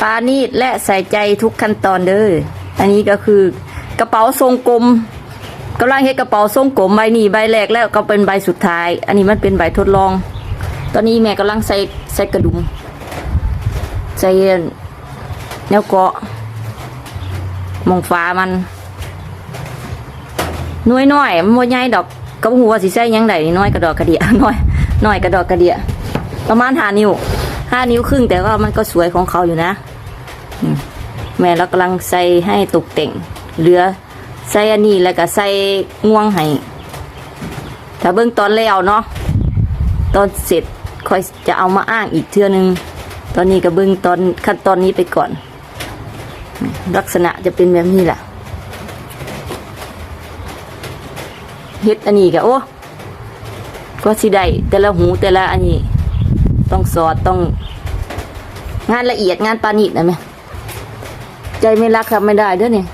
ปานีตและใส่ใจทุกขั้นตอนเด้ออันนี้ก็คือกระเป๋าทรงกลมกำลังเฮ็ดกระเป๋าทรงกลมใบนี้ใบแรกแล้วก็เป็นใบสุดท้าย อันนี้มันเป็นใบทดลอง ตอนนี้แม่กำลังใส่ใส่กระดุมใส่แนวเกาะมองฟ้ามันน้อยน้อยๆมันบ่ใหญ่ดอกก็บ่ฮู้ว่าสิใส่ยังไดน้อยกระดอกกระเดียน้อยน้อยกระดอกกระเดียประมาณห้านิ้ว ห้านิ้วครึ่งแต่ว่ามันก็สวยของเขาอยู่นะ แม่เรากำลังใส่ให้ตกแต่ง เหลือใส่อันนี้แล้วก็ใส่ง่วงให้ถ้าเบิ่งตอนแล้วเนาะตอนเสร็จค่อยจะเอามาอ้างอีกเทื่อนึง ตอนนี้ก็เบิ่งตอนขั้นตอนนี้ไปก่อน ลักษณะจะเป็นแบบนี้แหละเฮ็ดอันนี้ก็โอ้ก็สิได้แต่ละหูแต่ละอันนี้ ต้องสอดต้อง งานละเอียดงานปานิดนะแม่ใจไม่รักทำไม่ได้เด้อเนี่ย